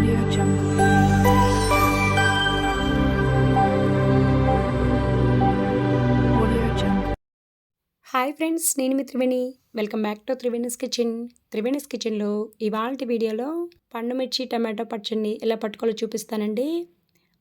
Audio Jungle. Audio Jungle. Hi friends నేను మీ Triveni welcome back to Triveni's kitchen Triveni's కిచెన్లో ఇవాళ వీడియోలో పండు మిర్చి టమాటో పచ్చడిని ఎలా పట్టుకోవాలో చూపిస్తానండి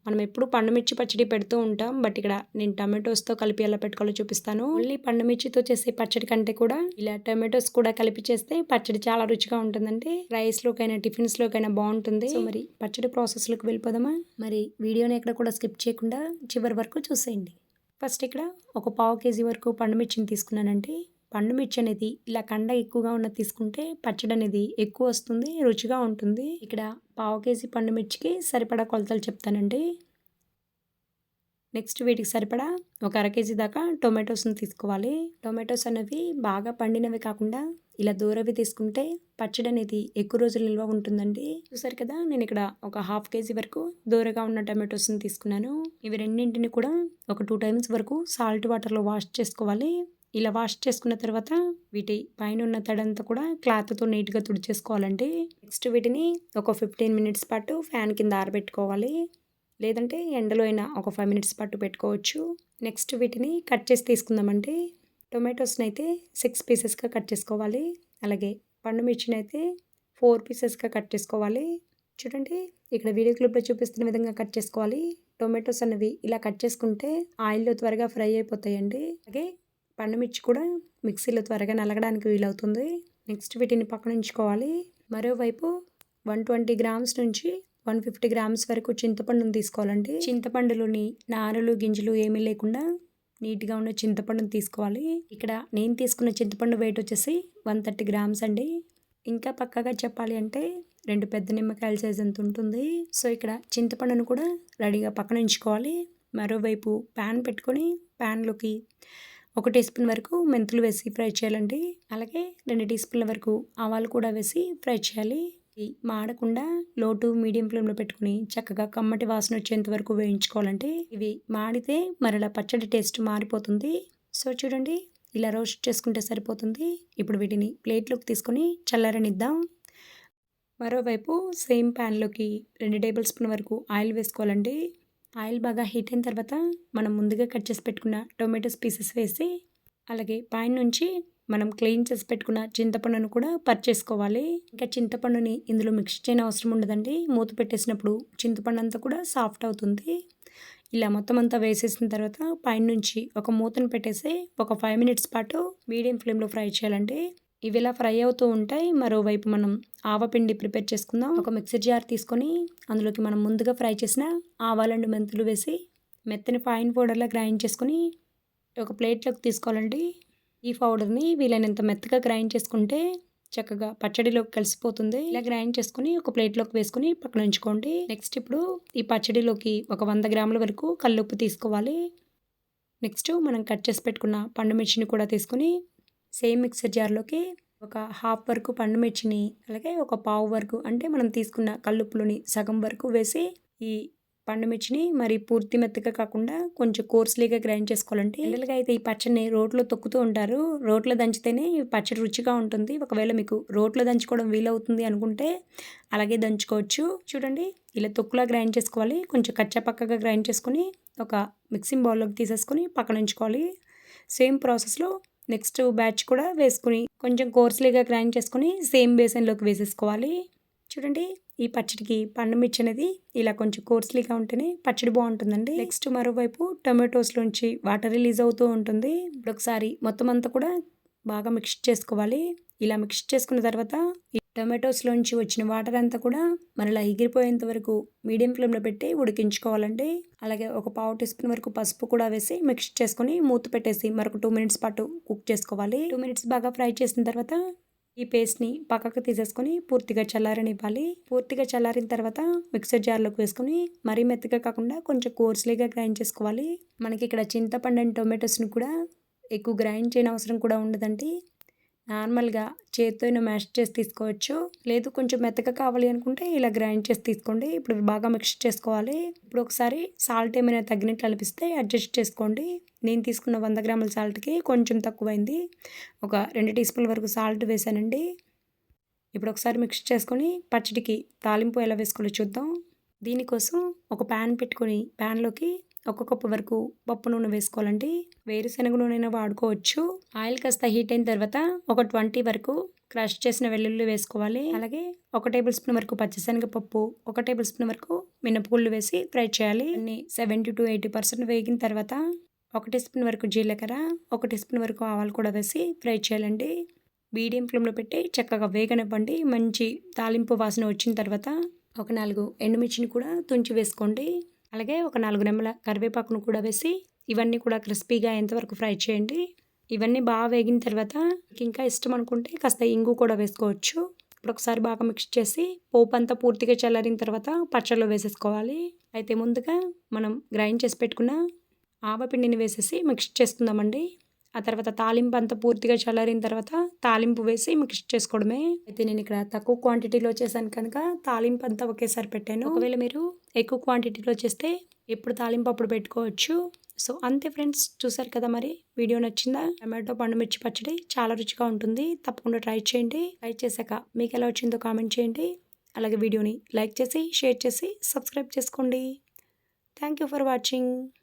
మనం ఎప్పుడు పండుమిర్చి పచ్చడి పెడుతూ ఉంటాం బట్ ఇక్కడ నేను టమాటోస్తో కలిపి ఎలా పెట్టుకోవాలో చూపిస్తాను. ఓన్లీ పండుమిర్చితో చేసే పచ్చడి కంటే కూడా ఇలా టమాటోస్ కూడా కలిపి చేస్తే పచ్చడి చాలా రుచిగా ఉంటుందండి రైస్లోకైనా టిఫిన్స్లోకైనా బాగుంటుంది. సో మరి పచ్చడి ప్రాసెస్లోకి వెళ్ళిపోదామా? మరి వీడియోని ఎక్కడ కూడా స్కిప్ చేయకుండా చివరి వరకు చూసేయండి. ఫస్ట్ ఇక్కడ ఒక పావు కేజీ వరకు పండు మిర్చిని తీసుకున్నానంటే పండు మిర్చి అనేది ఇలా కండ ఎక్కువగా ఉన్నది తీసుకుంటే పచ్చడి అనేది ఎక్కువ వస్తుంది రుచిగా ఉంటుంది. ఇక్కడ పావు కేజీ పండు మిర్చికి సరిపడా కొలతలు చెప్తానండి. నెక్స్ట్ వీటికి సరిపడా ఒక అర కేజీ దాకా టొమాటోస్ని తీసుకోవాలి. టొమాటోస్ అనేవి బాగా పండినవి కాకుండా ఇలా దూరవి తీసుకుంటే పచ్చడి అనేది ఎక్కువ రోజులు నిల్వ ఉంటుందండి. చూసారు కదా నేను ఇక్కడ ఒక హాఫ్ కేజీ వరకు దూరగా ఉన్న టొమాటోస్ని తీసుకున్నాను. ఇవి రెండింటిని కూడా ఒక టూ టైమ్స్ వరకు సాల్ట్ వాటర్లో వాష్ చేసుకోవాలి. ఇలా వాష్ చేసుకున్న తర్వాత వీటి పైన ఉన్న తడంతా కూడా క్లాత్తో నీట్గా తుడిచేసుకోవాలండి నెక్స్ట్ వీటిని ఒక ఫిఫ్టీన్ మినిట్స్ పాటు ఫ్యాన్ కింద ఆరబెట్టుకోవాలి. లేదంటే ఎండలో అయినా ఒక ఫైవ్ మినిట్స్ పాటు పెట్టుకోవచ్చు. నెక్స్ట్ వీటిని కట్ చేసి తీసుకుందామండి టొమాటోస్ని అయితే సిక్స్ పీసెస్గా కట్ చేసుకోవాలి. అలాగే పండు మిర్చిని అయితే ఫోర్ పీసెస్గా కట్ చేసుకోవాలి. చూడండి ఇక్కడ వీడియో క్లిప్లో చూపిస్తున్న విధంగా కట్ చేసుకోవాలి. టొమాటోస్ అనేవి ఇలా కట్ చేసుకుంటే ఆయిల్లో త్వరగా ఫ్రై అయిపోతాయండి. అలాగే పండు మిర్చి కూడా మిక్సీలో త్వరగా నలగడానికి వీలవుతుంది. నెక్స్ట్ వీటిని పక్కన ఉంచుకోవాలి. మరోవైపు వన్ ట్వంటీ గ్రామ్స్ నుంచి వన్ ఫిఫ్టీ గ్రామ్స్ వరకు చింతపండుని తీసుకోవాలండి. చింతపండులోని నారలు గింజలు ఏమీ లేకుండా నీట్గా ఉన్న చింతపండుని తీసుకోవాలి. ఇక్కడ నేను తీసుకున్న చింతపండు వెయిట్ వచ్చేసి వన్ థర్టీ గ్రామ్స్ అండి. ఇంకా పక్కగా చెప్పాలి అంటే రెండు పెద్ద నిమ్మకాయల సైజ్ ఎంత ఉంటుంది. సో ఇక్కడ చింతపండును కూడా రెడీగా పక్కన ఉంచుకోవాలి. మరోవైపు ప్యాన్ పెట్టుకొని ప్యాన్లోకి ఒక టీ స్పూన్ వరకు మెంతులు వేసి ఫ్రై చేయాలండి. అలాగే రెండు టీ స్పూన్ల వరకు ఆవాలు కూడా వేసి ఫ్రై చేయాలి. మాడకుండా లోటు మీడియం ఫ్లేమ్లో పెట్టుకుని చక్కగా కమ్మటి వాసన వచ్చేంత వరకు వేయించుకోవాలంటే ఇవి మాడితే మరలా పచ్చడి టేస్ట్ మారిపోతుంది. సో చూడండి ఇలా రోస్ట్ చేసుకుంటే సరిపోతుంది. ఇప్పుడు వీటిని ప్లేట్లోకి తీసుకొని చల్లారనిద్దాం. మరోవైపు సేమ్ ప్యాన్లోకి రెండు టేబుల్ స్పూన్ వరకు ఆయిల్ వేసుకోవాలండి. ఆయిల్ బాగా హీట్ అయిన తర్వాత మనం ముందుగా కట్ చేసి పెట్టుకున్న టొమాటోస్ పీసెస్ వేసి అలాగే పైన నుంచి మనం క్లీన్ చేసి పెట్టుకున్న చింతపండును కూడా పర్చేసుకోవాలి ఇంకా చింతపండుని ఇందులో మిక్స్ చేయని అవసరం ఉండదండి. మూత పెట్టేసినప్పుడు చింతపండు అంతా కూడా సాఫ్ట్ అవుతుంది. ఇలా మొత్తం అంతా వేసేసిన తర్వాత పైన నుంచి ఒక మూతను పెట్టేసి ఒక ఫైవ్ మినిట్స్ పాటు మీడియం ఫ్లేమ్లో ఫ్రై చేయాలండి. ఇవి ఇలా ఫ్రై అవుతూ ఉంటాయి. మరోవైపు మనం ఆవపిండి ప్రిపేర్ చేసుకుందాం. ఒక మిక్సర్ జార్ తీసుకొని అందులోకి మనం ముందుగా ఫ్రై చేసిన ఆవాలండు మెంతులు వేసి మెత్తని ఫైన్ పౌడర్లా గ్రైండ్ చేసుకొని ఒక ప్లేట్లోకి తీసుకోవాలండి. ఈ పౌడర్ని వీలైనంత మెత్తగా గ్రైండ్ చేసుకుంటే చక్కగా పచ్చడిలోకి కలిసిపోతుంది. ఇలా గ్రైండ్ చేసుకుని ఒక ప్లేట్లోకి వేసుకుని పక్కన ఉంచుకోండి. నెక్స్ట్ ఇప్పుడు ఈ పచ్చడిలోకి ఒక వంద గ్రాముల వరకు కల్లుప్పు తీసుకోవాలి. నెక్స్ట్ మనం కట్ చేసి పెట్టుకున్న పండు మిర్చిని కూడా తీసుకుని సేమ్ మిక్సర్ జార్లోకి ఒక హాఫ్ వరకు పండు మిర్చిని అలాగే ఒక పావు వరకు అంటే మనం తీసుకున్న కల్లుప్పులోని సగం వరకు వేసి ఈ పండు మిర్చిని మరి పూర్తి మెత్తగా కాకుండా కొంచెం కోర్స్లీగా గ్రైండ్ చేసుకోవాలంటే పిల్లలుగా అయితే ఈ పచ్చడిని రోట్లో తొక్కుతూ ఉంటారు. రోట్లో దంచితేనే ఈ పచ్చడి రుచిగా ఉంటుంది. ఒకవేళ మీకు రోట్లో దంచుకోవడం వీలవుతుంది అనుకుంటే అలాగే దంచుకోవచ్చు. చూడండి ఇలా తొక్కులా గ్రైండ్ చేసుకోవాలి. కొంచెం కచ్చా పక్కగా గ్రైండ్ చేసుకొని ఒక మిక్సింగ్ బౌల్లోకి తీసేసుకొని పక్కన ఉంచుకోవాలి. సేమ్ ప్రాసెస్లో నెక్స్ట్ బ్యాచ్ కూడా వేసుకుని కొంచెం కోర్స్లీగా గ్రైండ్ చేసుకుని సేమ్ బేసన్లోకి వేసేసుకోవాలి. చూడండి ఈ పచ్చడికి పండు మిర్చి అనేది ఇలా కొంచెం కోర్స్లీగా ఉంటేనే పచ్చడి బాగుంటుందండి. నెక్స్ట్ మరోవైపు టొమాటోస్లోంచి వాటర్ రిలీజ్ అవుతూ ఉంటుంది. ఇప్పుడు ఒకసారి మొత్తం అంతా కూడా బాగా మిక్స్ చేసుకోవాలి. ఇలా మిక్స్ చేసుకున్న తర్వాత టొమాటోస్లోంచి వచ్చిన వాటర్ అంతా కూడా మరలా ఎగిరిపోయేంత వరకు మీడియం ఫ్లేమ్లో పెట్టి ఉడికించుకోవాలండి. అలాగే ఒక పావు టీ స్పూన్ వరకు పసుపు కూడా వేసి మిక్స్ చేసుకొని మూత పెట్టేసి మరొక టూ మినిట్స్ పాటు కుక్ చేసుకోవాలి. టూ మినిట్స్ బాగా ఫ్రై చేసిన తర్వాత ఈ పేస్ట్ని పక్కకు తీసేసుకొని పూర్తిగా చల్లారనివ్వాలి. పూర్తిగా చల్లారిన తర్వాత మిక్సర్ జార్లోకి వేసుకొని మరీ మెత్తగా కాకుండా కొంచెం కోర్స్లీగా గ్రైండ్ చేసుకోవాలి. మనకి ఇక్కడ చింతపండు అండ్ టొమాటోస్ని కూడా ఎక్కువ గ్రైండ్ చేయని అవసరం కూడా ఉండదండి. నార్మల్గా చేతితో మ్యాష్ చేసి తీసుకోవచ్చు. లేదు కొంచెం మెత్తగా కావాలి అనుకుంటే ఇలా గ్రైండ్ చేసి తీసుకోండి. ఇప్పుడు బాగా మిక్స్ చేసుకోవాలి. ఇప్పుడు ఒకసారి సాల్ట్ ఏమైనా తగ్గినట్లు అనిపిస్తే అడ్జస్ట్ చేసుకోండి. నేను తీసుకున్న వంద గ్రాముల సాల్ట్కి కొంచెం తక్కువైంది. ఒక రెండు టీ స్పూన్ల వరకు సాల్ట్ వేసానండి. ఇప్పుడు ఒకసారి మిక్స్ చేసుకొని పచ్చడికి తాలింపు ఎలా వేసుకోవాలో చూద్దాం. దీనికోసం ఒక ప్యాన్ పెట్టుకొని ప్యాన్లోకి ఒక కప్పు వరకు పప్పు నూనె వేసుకోవాలండి వేరుశనగ నూనె వాడుకోవచ్చు. ఆయిల్ కాస్త హీట్ అయిన తర్వాత ఒక ట్వంటీ వరకు క్రష్ చేసిన వెల్లుల్లి వేసుకోవాలి. అలాగే ఒక టేబుల్ స్పూన్ వరకు పచ్చిశనగపప్పు ఒక టేబుల్ స్పూన్ వరకు మినపగుళ్ళు వేసి ఫ్రై చేయాలి. అన్ని సెవెంటీ టు ఎయిటీ పర్సెంట్ వేగిన తర్వాత ఒక టీ స్పూన్ వరకు జీలకర్ర ఒక టీ స్పూన్ వరకు ఆవాలు కూడా వేసి ఫ్రై చేయాలండి. మీడియం ఫ్లేమ్లో పెట్టి చక్కగా వేగనివ్వండి. మంచి తాలింపు వాసన వచ్చిన తర్వాత ఒక నాలుగు ఎండుమిర్చిని కూడా తుంచి వేసుకోండి. అలాగే ఒక నాలుగు నెమ్మల కరివేపాకును కూడా వేసి ఇవన్నీ కూడా క్రిస్పీగా ఎంతవరకు ఫ్రై చేయండి. ఇవన్నీ బాగా వేగిన తర్వాత ఇంకా ఇష్టం అనుకుంటే కాస్త ఇంగు కూడా వేసుకోవచ్చు. ఇప్పుడు ఒకసారి బాగా మిక్స్ చేసి పోపు అంతా పూర్తిగా చల్లారిన తర్వాత పచ్చళ్ళు వేసేసుకోవాలి. అయితే ముందుగా మనం గ్రైండ్ చేసి పెట్టుకున్న ఆవపిండిని వేసేసి మిక్స్ చేసుకుందామండి. ఆ తర్వాత తాలింపు అంతా పూర్తిగా చల్లారిన తర్వాత తాలింపు వేసి మిక్స్ చేసుకోవడమే. అయితే నేను ఇక్కడ తక్కువ క్వాంటిటీలో చేశాను కనుక తాలింపు అంతా ఒకేసారి పెట్టాను. ఒకవేళ మీరు ఎక్కువ క్వాంటిటీలో చేస్తే ఎప్పుడు తాలింపు అప్పుడు పెట్టుకోవచ్చు. సో అంతే ఫ్రెండ్స్. చూసారు కదా మరి? వీడియో నచ్చిందా? టమాటో పండుమిర్చి పచ్చడి చాలా రుచిగా ఉంటుంది. తప్పకుండా ట్రై చేయండి. ట్రై చేశాక మీకు ఎలా వచ్చిందో కామెంట్ చేయండి. అలాగే వీడియోని లైక్ చేసి షేర్ చేసి సబ్స్క్రైబ్ చేసుకోండి. Thank you for watching.